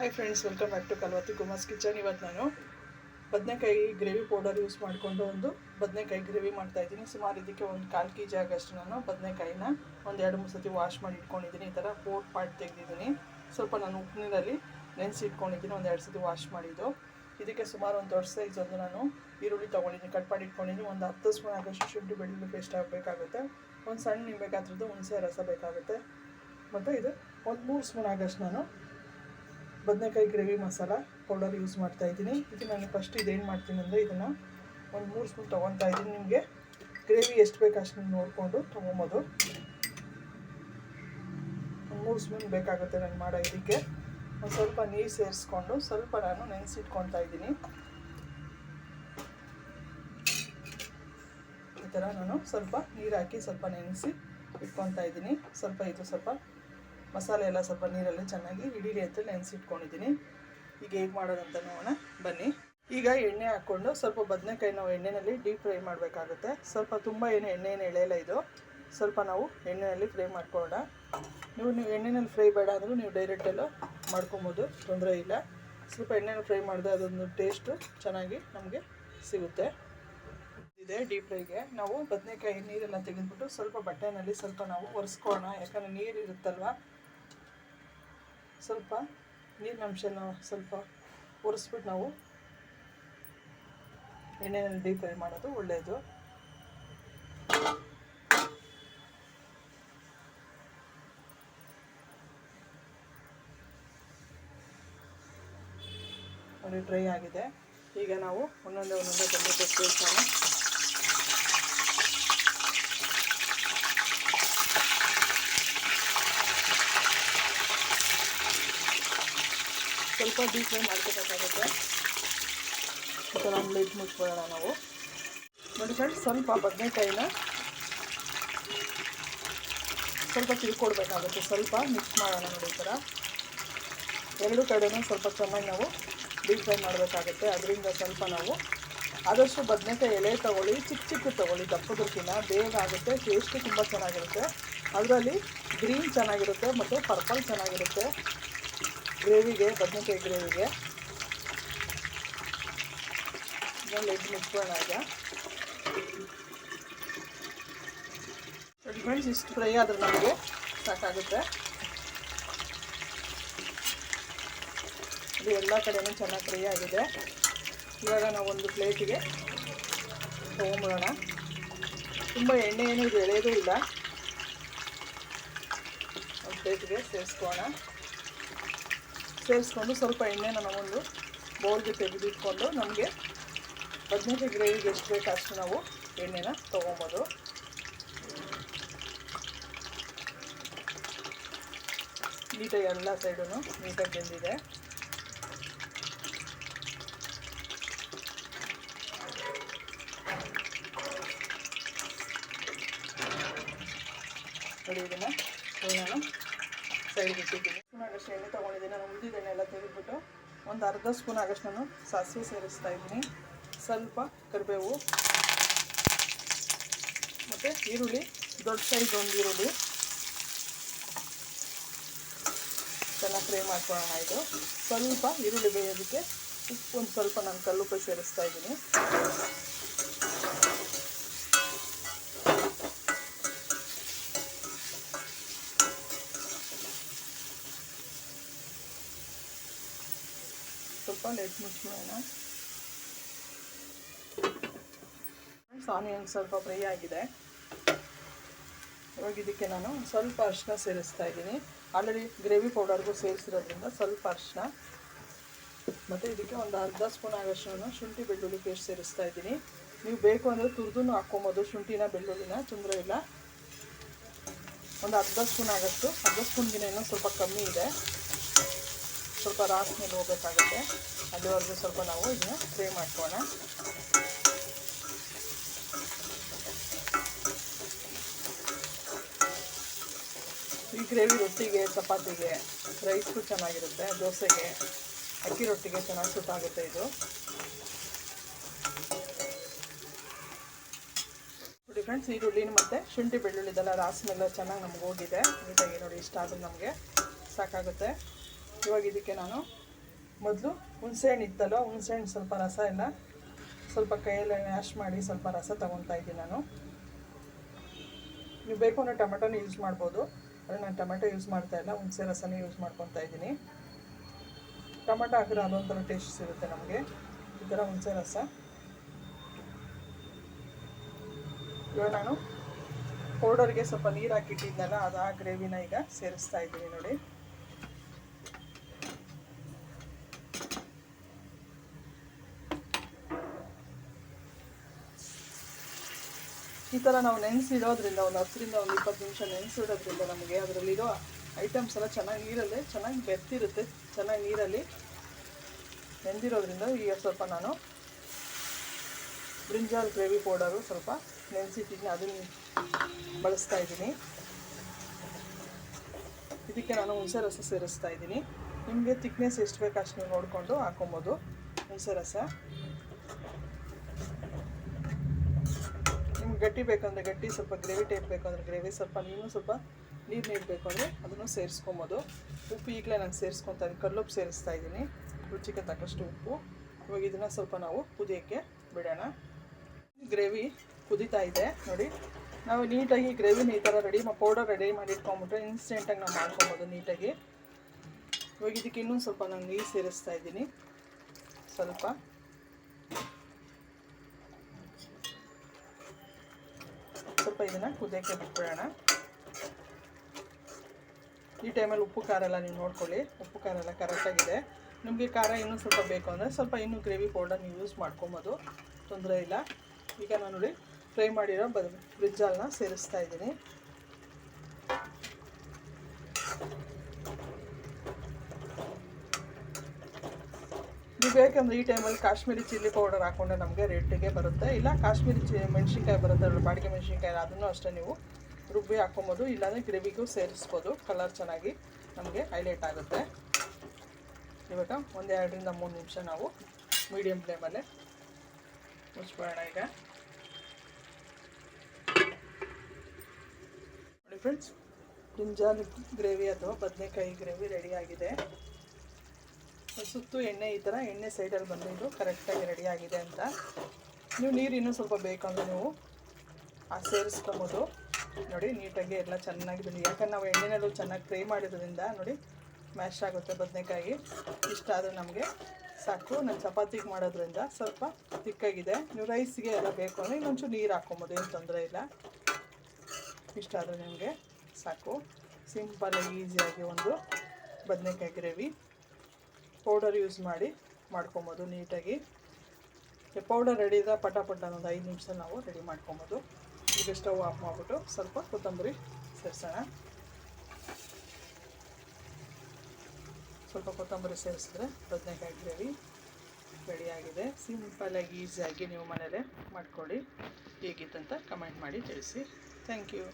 Hi friends welcome back to Kalvati Kumar's kitchen ಇವತ್ತು ನಾನು ಬದನೆಕಾಯಿ ಗ್ರೇವಿ ಪೌಡರ್ ಯೂಸ್ ಮಾಡಿಕೊಂಡು ಒಂದು ಬದನೆಕಾಯಿ ಗ್ರೇವಿ ಮಾಡ್ತಾ ಇದ್ದೀನಿ. ಸುಮಾರು ಇದಕ್ಕೆ ಒಂದು ಕಾಲು ಕೆ ಜಿ ಆಗಷ್ಟು ನಾನು ಬದನೆಕಾಯಿನ ಒಂದು ಎರಡು ಮೂರು ಸತಿ ವಾಶ್ ಮಾಡಿ ಇಟ್ಕೊಂಡಿದ್ದೀನಿ. ಈ ಥರ ಫೋರ್ ಪಾರ್ಟ್ ತೆಗೆದಿದ್ದೀನಿ. ಸ್ವಲ್ಪ ನಾನು ಉಪ್ಪು ನೀರಲ್ಲಿ ನೆನೆಸಿ ಇಟ್ಕೊಂಡಿದ್ದೀನಿ. ಒಂದು ಎರಡು ಸತಿ ವಾಶ್ ಮಾಡಿದ್ದು. ಇದಕ್ಕೆ ಸುಮಾರು ಒಂದು ದೊಡ್ಡ ಸೈಜ್ ಒಂದು ನಾನು ಈರುಳ್ಳಿ ತೊಗೊಂಡಿದ್ದೀನಿ. ಕಟ್ ಮಾಡಿ ಇಟ್ಕೊಂಡಿದ್ದೀನಿ. ಒಂದು ಹತ್ತು ಸ್ಪೂನ್ ಆಗೋಷ್ಟು ಶುಂಠಿ, ಬೆಳ್ಳುಳ್ಳಿ ಪೇಸ್ಟ್ ಹಾಕಬೇಕಾಗುತ್ತೆ ಒಂದು ಸಣ್ಣ ನಿಂಬೆ ಗಾತ್ರದ್ದು ಹುಣಸೆ ರಸ ಬೇಕಾಗುತ್ತೆ. ಮತ್ತು ಇದು ಒಂದು ಮೂರು ಸ್ಪೂನ್ ಆಗೋಷ್ಟು ನಾನು ಬದನೆಕಾಯಿ ಗ್ರೇವಿ ಮಸಾಲ ಪೌಡರ್ ಯೂಸ್ ಮಾಡ್ತಾ ಇದ್ದೀನಿ. ಇದು ನಾನು ಫಸ್ಟ್ ಇದೇನು ಮಾಡ್ತೀನಿ ಅಂದರೆ ಇದನ್ನು ಒಂದು ಮೂರು ಸ್ಪೂನ್ ತೊಗೊತಾ ಇದ್ದೀನಿ. ನಿಮಗೆ ಗ್ರೇವಿ ಎಷ್ಟು ಬೇಕು ಅಷ್ಟು ನೋಡಿಕೊಂಡು ತೊಗೊಬೋದು. ಒಂದು ಮೂರು ಸ್ಪೂನ್ ಬೇಕಾಗುತ್ತೆ ನಾನು ಮಾಡೋ ಇದಕ್ಕೆ. ಒಂದು ಸ್ವಲ್ಪ ನೀರು ಸೇರಿಸ್ಕೊಂಡು ಸ್ವಲ್ಪ ನಾನು ನೆನೆಸಿಟ್ಕೊತಾ ಇದ್ದೀನಿ. ಈ ಥರ ನಾನು ಸ್ವಲ್ಪ ನೀರು ಹಾಕಿ ಸ್ವಲ್ಪ ನೆನೆಸಿ ಇಟ್ಕೊತಾ ಇದ್ದೀನಿ. ಸ್ವಲ್ಪ ಇದು ಸ್ವಲ್ಪ ಮಸಾಲೆ ಎಲ್ಲ ಸ್ವಲ್ಪ ನೀರಲ್ಲಿ ಚೆನ್ನಾಗಿ ಹಿಡೀಲಿ ಅಂತ ನೆನೆಸಿಟ್ಕೊಂಡಿದ್ದೀನಿ. ಈಗ ಹೇಗೆ ಮಾಡೋದಂತ ನೋಡೋಣ. ಬನ್ನಿ. ಈಗ ಎಣ್ಣೆ ಹಾಕ್ಕೊಂಡು ಸ್ವಲ್ಪ ಬದನೆಕಾಯಿ ನಾವು ಎಣ್ಣೆಯಲ್ಲಿ ಡೀಪ್ ಫ್ರೈ ಮಾಡಬೇಕಾಗುತ್ತೆ. ಸ್ವಲ್ಪ ತುಂಬ ಏನು ಎಣ್ಣೆ ಏನು ಎಳೆಯಲ್ಲ ಇದು. ಸ್ವಲ್ಪ ನಾವು ಎಣ್ಣೆಯಲ್ಲಿ ಫ್ರೈ ಮಾಡ್ಕೊಳ್ಳೋಣ. ನೀವು ನೀವು ಎಣ್ಣೆಯಲ್ಲಿ ಫ್ರೈ ಬೇಡ ಅಂದರೂ ನೀವು ಡೈರೆಕ್ಟಲ್ಲೂ ಮಾಡ್ಕೊಬೋದು. ತೊಂದರೆ ಇಲ್ಲ. ಸ್ವಲ್ಪ ಎಣ್ಣೆಯಲ್ಲಿ ಫ್ರೈ ಮಾಡಿದ್ರೆ ಅದೊಂದು ಟೇಸ್ಟು ಚೆನ್ನಾಗಿ ನಮಗೆ ಸಿಗುತ್ತೆ. ಇದೆ ಡೀಪ್ ಫ್ರೈಗೆ. ನಾವು ಬದನೆಕಾಯಿ ನೀರೆಲ್ಲ ತೆಗೆದುಬಿಟ್ಟು ಸ್ವಲ್ಪ ಬಟ್ಟೆನಲ್ಲಿ ಸ್ವಲ್ಪ ನಾವು ಒರೆಸ್ಕೊಳ್ಳೋಣ. ಯಾಕಂದರೆ ನೀರು ಇರುತ್ತಲ್ವ ಸ್ವಲ್ಪ ನೀರಿನಂಶನ ಸ್ವಲ್ಪ ಒರೆಸ್ಬಿಟ್ಟು ನಾವು ಎಣ್ಣೆಯಲ್ಲಿ ಡೀಪ್ ಫ್ರೈ ಮಾಡೋದು ಒಳ್ಳೆಯದು. ಡ್ರೈ ಆಗಿದೆ. ಈಗ ನಾವು ಒಂದೊಂದೇ ಒಂದೊಂದೇ ಟೊಮೆಟೊ ಸೇರಿಸೋಣ ಸ್ವಲ್ಪ ಡೀಪ್ ಫ್ರೈ ಮಾಡ್ಕೋಬೇಕಾಗುತ್ತೆ. ಮತ್ತು ಒಂದು ಲೈಟ್ ಮುಚ್ಕೊಳ್ಳೋಣ ನಾವು. ನೋಡಿ ಫ್ರೆಂಡ್ಸ್ ಸ್ವಲ್ಪ ಬದನೆಕಾಯಿನ ಸ್ವಲ್ಪ ತಿಳ್ಕೊಡ್ಬೇಕಾಗುತ್ತೆ. ಸ್ವಲ್ಪ ಮಿಕ್ಸ್ ಮಾಡೋಣ ನೋಡಿ ಈ ಥರ ಎರಡು ಕಡೆನೂ ಸ್ವಲ್ಪ ಚೆನ್ನಾಗಿ ನಾವು ಡೀಪ್ ಫ್ರೈ ಮಾಡಬೇಕಾಗುತ್ತೆ. ಅದರಿಂದ ಸ್ವಲ್ಪ ನಾವು ಆದಷ್ಟು ಬದನೆಕಾಯಿ ಎಲೆ ತೊಗೊಳ್ಳಿ, ಚಿಕ್ಕ ಚಿಕ್ಕ ತೊಗೊಳ್ಳಿ ದಪ್ಪದಕ್ಕಿಂತ ಬೇಗ ಆಗುತ್ತೆ ಟೇಸ್ಟು ತುಂಬ ಚೆನ್ನಾಗಿರುತ್ತೆ. ಅದರಲ್ಲಿ ಗ್ರೀನ್ ಚೆನ್ನಾಗಿರುತ್ತೆ ಮತ್ತು ಪರ್ಪಲ್ ಚೆನ್ನಾಗಿರುತ್ತೆ. ಗ್ರೇವಿಗೆ, ಬದನೆಕಾಯಿ ಗ್ರೇವಿಗೆ. ಲೆಗ್ ಮುಚ್ಕೋಣ ಈಗ ನೋಡಿ ಫ್ರೆಂಡ್ಸ್ ಇಷ್ಟು ಫ್ರೈ ಆದ್ರೆ ನಮಗೆ ಸಾಕಾಗುತ್ತೆ. ಇದು ಎಲ್ಲ ಕಡೆಯೂ ಚೆನ್ನಾಗಿ ಫ್ರೈ ಆಗಿದೆ. ಇವಾಗ ನಾವು ಒಂದು ಪ್ಲೇಟಿಗೆ ತೊಗೊಂಬಿಡೋಣ ತುಂಬ ಎಣ್ಣೆ ಏನು ಇದು ಎಳೆಯೋದು ಇಲ್ಲ. ಒಂದು ಪ್ಲೇಟಿಗೆ ಸೇರಿಸ್ಕೋಣ ಸೇರಿಸ್ಕೊಂಡು ಸ್ವಲ್ಪ ಎಣ್ಣೆನ ನಾವೊಂದು ಬೌಲ್ಗೆ ತೆಗೆದಿಟ್ಕೊಂಡು ನಮಗೆ ಬದನೆಕಾಯಿ ಗ್ರೇವಿಗೆ ಎಷ್ಟು ಬೇಕು ಅಷ್ಟು ನಾವು ಎಣ್ಣೆನ ತೊಗೊಬೋದು. ನೀಟಾಗಿ ಎಲ್ಲ ಸೈಡೂ ನೀಟಾಗಿ ಬೆಂದಿದೆ. ನೋಡಿ ಇದನ್ನು ನಾನು ಸೈಡ್ಗೆ ಇಟ್ಟಿದ್ದೀನಿ. ಸ್ಪೂನ್ ಆಗಷ್ಟು ಎಣ್ಣೆ ತೊಗೊಂಡಿದ್ದೀನಿ. ನಾನು ಉಳಿದಿದ್ದ ಎಣ್ಣೆ ಎಲ್ಲ ತೆಗೆದುಬಿಟ್ಟು ಒಂದು ಅರ್ಧ ಸ್ಪೂನ್ ಆಗಷ್ಟು ನಾನು ಸಾಸಿವೆ ಸೇರಿಸ್ತಾ ಇದ್ದೀನಿ. ಸ್ವಲ್ಪ ಕರಿಬೇವು ಮತ್ತು ಈರುಳ್ಳಿ, ದೊಡ್ಡ ಸೈಜ್ ಒಂದು ಈರುಳ್ಳಿ. ಚೆನ್ನಾಗಿ ಫ್ರೈ ಮಾಡ್ಕೊಳ್ಳೋಣ ಇದು. ಸ್ವಲ್ಪ ಈರುಳ್ಳಿ ಬೇಯೋದಕ್ಕೆ ಉಪ್ಪು ಒಂದು ಸ್ವಲ್ಪ ನಾನು ಕಲ್ಲುಪ್ಪು ಸೇರಿಸ್ತಾ ಇದ್ದೀನಿ. ಸ್ವಲ್ಪ ಲೆಟ್ ಮುಚ್ಚಿಬಿಡೋಣ. ಆನಿಯನ್ ಸ್ವಲ್ಪ ಫ್ರೈ ಆಗಿದೆ. ಇವಾಗ ಇದಕ್ಕೆ ನಾನು ಸ್ವಲ್ಪ ಅರಿಶಿನ ಸೇರಿಸ್ತಾ ಇದ್ದೀನಿ. ಆಲ್ರೆಡಿ ಗ್ರೇವಿ ಪೌಡರ್ಗೂ ಸೇರಿಸಿರೋದ್ರಿಂದ ಸ್ವಲ್ಪ ಅರಿಶಿನ. ಮತ್ತು ಇದಕ್ಕೆ ಒಂದು ಅರ್ಧ ಸ್ಪೂನ್ ಆಗೋಷ್ಟು ಶುಂಠಿ ಬೆಳ್ಳುಳ್ಳಿ ಪೇಸ್ಟ್ ಸೇರಿಸ್ತಾ ಇದ್ದೀನಿ. ನೀವು ಬೇಕು ಅಂದರೆ ತುರಿದು ಹಾಕ್ಕೊಬೋದು ಶುಂಠಿನ, ಬೆಳ್ಳುಳ್ಳಿನ ತೊಂದರೆ ಇಲ್ಲ ಒಂದು ಅರ್ಧ ಸ್ಪೂನ್ ಆಗೋಷ್ಟು, ಅರ್ಧ ಸ್ಪೂನ್ಗಿನ ಇನ್ನೂ ಸ್ವಲ್ಪ ಕಮ್ಮಿ ಇದೆ. ಸ್ವಲ್ಪ ರಾಸ್ ಮೇಲೆ ಹೋಗಬೇಕಾಗುತ್ತೆ. ಅಲ್ಲಿವರೆಗೂ ಸ್ವಲ್ಪ ನಾವು ಇದನ್ನ ಫ್ರೈ ಮಾಡ್ಕೋಣ ಈ ಗ್ರೇವಿ ರೊಟ್ಟಿಗೆ, ಚಪಾತಿಗೆ ರೈಸ್ಗೂ ಚೆನ್ನಾಗಿರುತ್ತೆ, ದೋಸೆಗೆ, ಅಕ್ಕಿ ರೊಟ್ಟಿಗೆ ಚೆನ್ನಾಗಿ ಸುಟ್ಟಾಗುತ್ತೆ ಇದು. ನೋಡಿ ಫ್ರೆಂಡ್ಸ್ ಈರುಳ್ಳಿನ ಮತ್ತು ಶುಂಠಿ ಬೆಳ್ಳುಳ್ಳಿದೆಲ್ಲ ರಾಸಿನೆಲ್ಲ ಚೆನ್ನಾಗಿ ನಮ್ಗೆ ಹೋಗಿದೆ. ನೀಟಾಗಿ ನೋಡಿ, ಇಷ್ಟ ಆದರೂ ನಮಗೆ ಸಾಕಾಗುತ್ತೆ. ಇವಾಗ ಇದಕ್ಕೆ ನಾನು ಮೊದಲು ಹುಣಸೆಹಣ್ಣು ಇತ್ತಲ್ಲ ಹುಣಸೆಹಣ್ಣು ಸ್ವಲ್ಪ ರಸ ಎಲ್ಲ ಸ್ವಲ್ಪ ಕೈಯಲ್ಲಿ ಮ್ಯಾಶ್ ಮಾಡಿ ಸ್ವಲ್ಪ ರಸ ತೊಗೊತಾ ಇದ್ದೀನಿ ನಾನು. ನೀವು ಬೇಕು ಅಂದರೆ ಟೊಮೆಟೊನ ಯೂಸ್ ಮಾಡ್ಬೋದು. ಆದರೆ ನಾನು ಟೊಮೆಟೊ ಯೂಸ್ ಮಾಡ್ತಾ ಇಲ್ಲ, ಹುಣಸೆ ರಸನೇ ಯೂಸ್ ಮಾಡ್ಕೊತಾ ಇದ್ದೀನಿ. ಟೊಮೆಟೊ ಹಾಕಿದ್ರೆ ಅದೊಂಥರ ಟೇಸ್ಟ್ ಸಿಗುತ್ತೆ ನಮಗೆ. ಈ ಥರ ಹುಣಸೆ ರಸ. ಇವಾಗ ನಾನು ಪೌಡರ್ಗೆ ಸ್ವಲ್ಪ ನೀರು ಹಾಕಿಟ್ಟಿದ್ದೆಲ್ಲ ಅದು ಆ ಗ್ರೇವಿನ ಈಗ ಸೇರಿಸ್ತಾ ಇದ್ದೀನಿ ನೋಡಿ. ಈ ಥರ ನಾವು ನೆನೆಸಿಡೋದ್ರಿಂದ ಒಂದು ಹತ್ತರಿಂದ ಒಂದು ಇಪ್ಪತ್ತು ನಿಮಿಷ ನೆನೆಸಿಡೋದ್ರಿಂದ ನಮಗೆ ಅದರಲ್ಲಿರೋ ಐಟಮ್ಸ್ ಎಲ್ಲ ಚೆನ್ನಾಗಿ ನೀರಲ್ಲಿ, ಚೆನ್ನಾಗಿ ಬೆತ್ತಿರುತ್ತೆ ಚೆನ್ನಾಗಿ ನೀರಲ್ಲಿ. ನೆಂದಿರೋದ್ರಿಂದ ಈಗ ಸ್ವಲ್ಪ ನಾನು ಬ್ರಿಂಜಾಲ್ ಗ್ರೇವಿ ಪೌಡರು ಸ್ವಲ್ಪ ನೆನೆಸಿಟ್ಟಿದ್ದೀನಿ, ಅದನ್ನು ಬಳಸ್ತಾ ಇದ್ದೀನಿ. ಇದಕ್ಕೆ ನಾನು ಹುಣಸೆ ರಸ ಸೇರಿಸ್ತಾ ಇದ್ದೀನಿ. ನಿಮಗೆ ತಿಕ್ನೆಸ್ ಎಷ್ಟು ಬೇಕು ಅಷ್ಟು ನೀವು ನೋಡಿಕೊಂಡು ಹಾಕೊಬೋದು. ಹುಣಸೆ ರಸ. ಗಟ್ಟಿ ಬೇಕಂದರೆ ಗಟ್ಟಿ, ಸ್ವಲ್ಪ ಗ್ರೇವಿ ಟೈಪ್ ಬೇಕಂದರೆ ಗ್ರೇವಿ, ಸ್ವಲ್ಪ ನೀನು ಸ್ವಲ್ಪ ನೀರು ನೀರು ಬೇಕು ಅಂದರೆ ಅದನ್ನು ಸೇರಿಸ್ಕೊಬೋದು. ಉಪ್ಪು ಈಗಲೇ ನಾನು ಸೇರಿಸ್ಕೊತಾ ಇದ್ದೀನಿ ಕಲ್ಲುಪ್ಪು ಸೇರಿಸ್ತಾ ಇದ್ದೀನಿ. ರುಚಿಗೆ ತಕ್ಕಷ್ಟು ಉಪ್ಪು. ಇವಾಗ ಇದನ್ನು ಸ್ವಲ್ಪ ನಾವು ಕುದಿಯೋಕ್ಕೆ ಬಿಡೋಣ. ಗ್ರೇವಿ ಕುದೀತಾ ಇದೆ, ನೋಡಿ. ನಾವು ನೀಟಾಗಿ ಗ್ರೇವಿನ ಈ ಥರ ರೆಡಿ ಪೌಡರ್ ರೆಡಿ ಮಾಡಿ ಇಟ್ಕೊಂಬಿಟ್ರೆ ಇನ್ಸ್ಟೆಂಟಾಗಿ ನಾವು ಮಾಡ್ಕೊಬೋದು ನೀಟಾಗಿ. ಇವಾಗ ಇದಕ್ಕೆ ಇನ್ನೂ ಸ್ವಲ್ಪ ನಾನು ನೀರು ಸೇರಿಸ್ತಾ ಇದ್ದೀನಿ. ಸ್ವಲ್ಪ. ಸ್ವಲ್ಪ ಇದನ್ನು ಕುದಿಯೋಕ್ಕೆ ಬಿಟ್ಬಿಡೋಣ. ಈ ಟೈಮಲ್ಲಿ ಉಪ್ಪು ಖಾರ ಎಲ್ಲ ನೀವು ನೋಡ್ಕೊಳ್ಳಿ. ಉಪ್ಪು ಖಾರ ಎಲ್ಲ ಕರೆಕ್ಟಾಗಿದೆ ನಿಮಗೆ ಖಾರ ಇನ್ನೂ ಸ್ವಲ್ಪ ಬೇಕು ಅಂದರೆ ಸ್ವಲ್ಪ ಇನ್ನೂ ಗ್ರೇವಿ ಪೌಡರ್ ನೀವು ಯೂಸ್ ಮಾಡ್ಕೊಬೋದು. ತೊಂದರೆ ಇಲ್ಲ. ಈಗ ನಾನು ನೋಡಿ ಫ್ರೈ ಮಾಡಿರೋ ಬ ಬ್ರಿಜ್ಜಾಲ್ನ ಸೇರಿಸ್ತಾ ಇದ್ದೀನಿ. ನೀವು ಬೇಕಂದ್ರೆ ಈ ಟೈಮಲ್ಲಿ ಕಾಶ್ಮೀರಿ ಚಿಲ್ಲಿ ಪೌಡರ್ ಹಾಕೊಂಡ್ರೆ ನಮಗೆ ರೇಟಿಗೆ ಬರುತ್ತೆ. ಇಲ್ಲ, ಕಾಶ್ಮೀರಿ ಚಿ ಮೆಣಸಿನ್ಕಾಯಿ ಬರುತ್ತೆ ಬಾಡಿಗೆ ಮೆಣಸಿನ್ಕಾಯಿ ಅದನ್ನು ಅಷ್ಟೇ ನೀವು ರುಬ್ಬಿ ಹಾಕೊಬೋದು ಇಲ್ಲಾಂದರೆ ಗ್ರೇವಿಗೂ ಸೇರಿಸ್ಬೋದು. ಕಲರ್ ಚೆನ್ನಾಗಿ ನಮಗೆ ಹೈಲೈಟ್ ಆಗುತ್ತೆ. ಇವಾಗ ಒಂದು ಎರಡರಿಂದ ಮೂರು ನಿಮಿಷ ನಾವು ಮೀಡಿಯಮ್ ಫ್ಲೇಮಲ್ಲೇ ಮುಚ್ಕೊಳ್ಳೋಣ ಈಗ. ನೋಡಿ ಫ್ರೆಂಡ್ಸ್ ಬ್ರಿಂಜಾಲ್ ಗ್ರೇವಿ ಅಥವಾ ಬದನೆಕಾಯಿ ಗ್ರೇವಿ ರೆಡಿ ಆಗಿದೆ. ಸುತ್ತು ಎಣ್ಣೆ ಈ ಥರ ಎಣ್ಣೆ ಸೈಡಲ್ಲಿ ಬಂದಿದ್ದು ಕರೆಕ್ಟಾಗಿ ರೆಡಿ ಆಗಿದೆ ಅಂತ. ನೀವು ನೀರು ಇನ್ನೂ ಸ್ವಲ್ಪ ಬೇಕಂದ್ರೆ ನೀವು ಆ ಸೇರಿಸ್ಕೊಬೋದು. ನೋಡಿ, ನೀಟಾಗಿ ಎಲ್ಲ ಚೆನ್ನಾಗಿ ಬಂದಿದೆ ಯಾಕಂದ್ರೆ ನಾವು ಎಣ್ಣೆನಲ್ಲೂ ಚೆನ್ನಾಗಿ ಫ್ರೈ ಮಾಡಿದ್ರಿಂದ ನೋಡಿ, ಮ್ಯಾಶ್ ಆಗುತ್ತೆ ಬದನೆಕಾಯಿ. ಇಷ್ಟ ಆದರೆ ನಮಗೆ ಸಾಕು. ನಾನು ಚಪಾತಿಗೆ ಮಾಡೋದ್ರಿಂದ ಸ್ವಲ್ಪ ತಿಕ್ಕಾಗಿದೆ. ನೀವು ರೈಸ್ಗೆ ಎಲ್ಲ ಬೇಕು ಅಂದರೆ ಇನ್ನೊಂಚೂರು ನೀರು ಹಾಕ್ಕೊಬೋದು, ಏನು ತೊಂದರೆ ಇಲ್ಲ. ಇಷ್ಟ ಆದರೆ ನಿಮಗೆ ಸಾಕು. ಸಿಂಪಲ್ಲಾಗಿ ಈಸಿಯಾಗಿ ಒಂದು ಬದನೆಕಾಯಿ ಗ್ರೇವಿ. ಪೌಡರ್ ಯೂಸ್ ಮಾಡಿ ಮಾಡ್ಕೊಬೋದು ನೀಟಾಗಿ. ಪೌಡರ್ ರೆಡಿ ಇದೆ ಪಟ ಪಟ ಒಂದು ಐದು ನಿಮಿಷ ನಾವು ರೆಡಿ ಮಾಡ್ಕೊಬೋದು. ಈಗ ಸ್ಟವ್ ಆಫ್ ಮಾಡಿಬಿಟ್ಟು ಸ್ವಲ್ಪ ಕೊತ್ತಂಬರಿ ಸೇರಿಸೋಣ. ಸ್ವಲ್ಪ ಕೊತ್ತಂಬರಿ ಸೇರಿಸಿದ್ರೆ ಬದನೆಕಾಯಿ ಗ್ರೇವಿ ರೆಡಿಯಾಗಿದೆ ಸಿಂಪಲಾಗಿ ಈಸಿಯಾಗಿ ನೀವು ಮನೇಲೇ ಮಾಡ್ಕೊಳ್ಳಿ. ಹೇಗಿತ್ತಂತ ಕಮೆಂಟ್ ಮಾಡಿ ತಿಳಿಸಿ. Thank you